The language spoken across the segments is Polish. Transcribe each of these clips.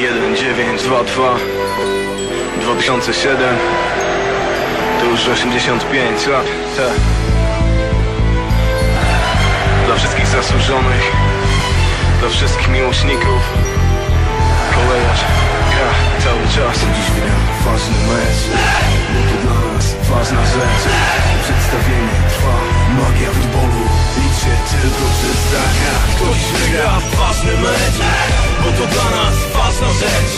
1922 2007 To już 85 lat tak. Dla wszystkich zasłużonych Dla wszystkich miłośników Kolejarz gra cały czas. Dziś gra ważny mecz. Bo to dla nas ważna rzecz. Przedstawienie trwa. Magia futbolu. Liczy tylko czysta gra Kto dziś wygra? Ważny mecz Bo to dla nas ważna rzecz.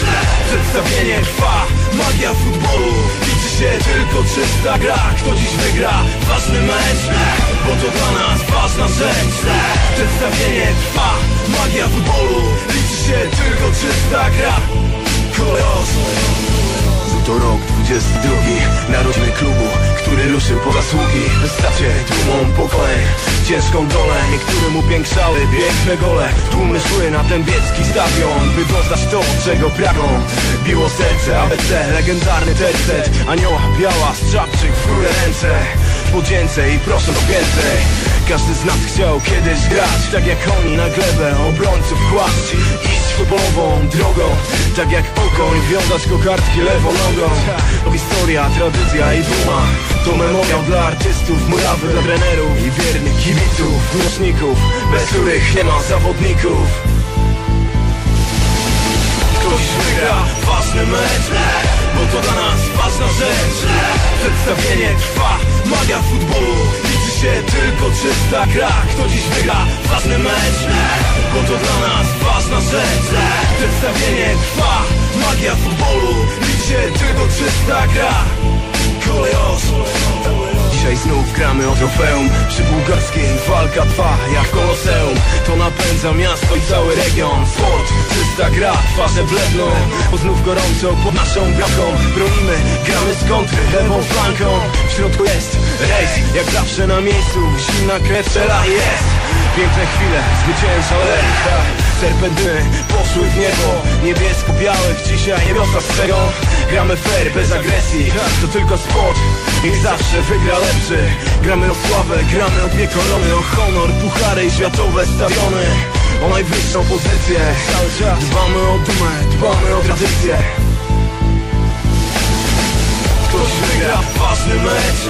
Przedstawienie trwa Magia futbolu. Liczy się tylko czysta gra. Kto dziś wygra? Ważny mecz. Bo to dla nas ważna rzecz. Przedstawienie trwa Magia futbolu. Liczy się tylko czysta gra. Kolejos to rok 22 Narodziny klubu, który ruszył po zasługi Wystarczy tłumą pokoleń Ciężką dolę, niektórym upiększały piękne gole. Tłumy szły na ten biecki stadion By doznać to, czego pragną. Biło serce, ABC, legendarny tercet Anioła biała, strzapczyk w górę ręce. Podzięce i proszę o więcej. Każdy z nas chciał kiedyś grać Tak jak oni na glebę obrońców kłaść. Iść futbolową drogą Tak jak pokoń wiązać kokardki lewą nogą historia, tradycja i duma. To memoriał dla artystów, murawy dla trenerów I wiernych kibiców, miłośników Bez których nie ma zawodników. Ktoś wygra? Ważny mecz. Bo to dla nas ważna rzecz. Przedstawienie trwa, magia futbolu. Liczy się tylko czysta gra. Kto dziś wygra? Ważny mecz. Bo to dla nas ważna rzecz. Przedstawienie trwa, magia futbolu Liczy się tylko czysta gra. Kolejos Dzisiaj znów gramy o trofeum. Przy bułgarskiej walka trwa jak koloseum. To napędza miasto i cały region. Sport, czysta gra, twarze bledną Bo znów gorąco pod naszą bramką Bronimy, gramy z kontry, lewą flanką. W środku jest rejs, jak zawsze na miejscu. Zimna krew strzela jest. Piękne chwile, zwycięża lejka Serpentyny poszły w niebo. Niebiesko-białych dzisiaj niebiosa strzegą Gramy fair, bez agresji To tylko sport. I zawsze wygra lepszy. Gramy o sławę, gramy o dwie korony. O honor, puchary i światowe stadiony. O najwyższą pozycję. Cały czas. Dbamy o dumę, dbamy o tradycję. Ktoś wygra ważny mecz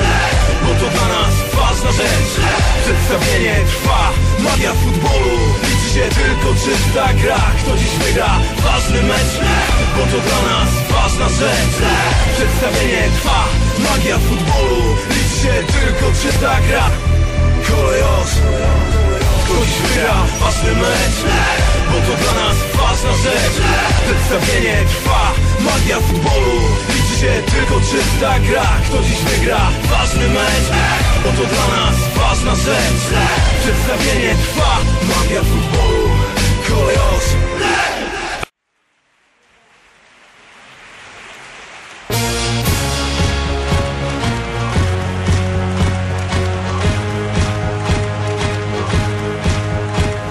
Bo to dla nas ważna rzecz się tylko czysta gra. Kto dziś wygra? Ważny mecz Bo to dla nas ważna rzecz Przedstawienie trwa. Magia futbolu. Liczy się tylko czysta gra. Kolejos Ktoś wygra? Ważny mecz Bo to dla nas ważna rzecz Przedstawienie trwa. Magia czysta gra. Kto dziś wygra? Ważny mecz. Bo to dla nas ważna rzecz. Przedstawienie trwa. Magia futbolu. Kolejos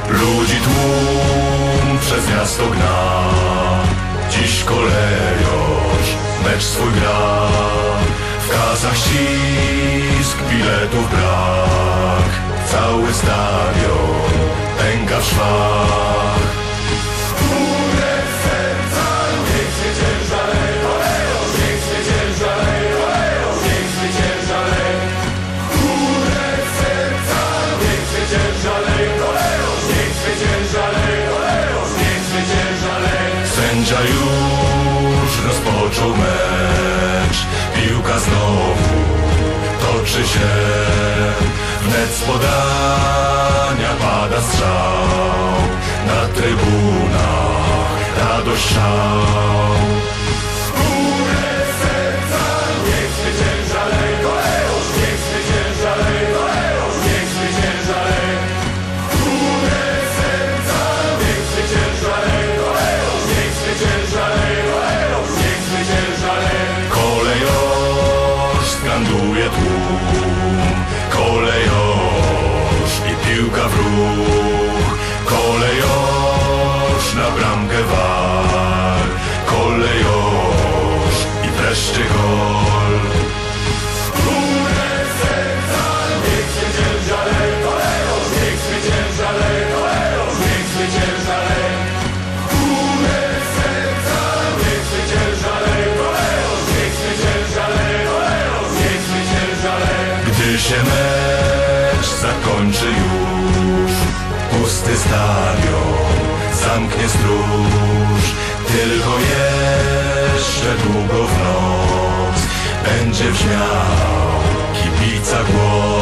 Ludzi tłum przez miasto gna kasach ścisk, biletów brak. Cały stadion pęka w szwach. Sędzia już rozpoczął mecz Piłka znowu toczy się. Wnet z podania pada strzał. Na trybunach radość szał Kolejosz skanduje tłum Kolejosz i piłka w ruch. Kolejosz na bramkę war skończy już Pusty stadion zamknie stróż. Tylko jeszcze długo w noc Będzie brzmiał kibica głos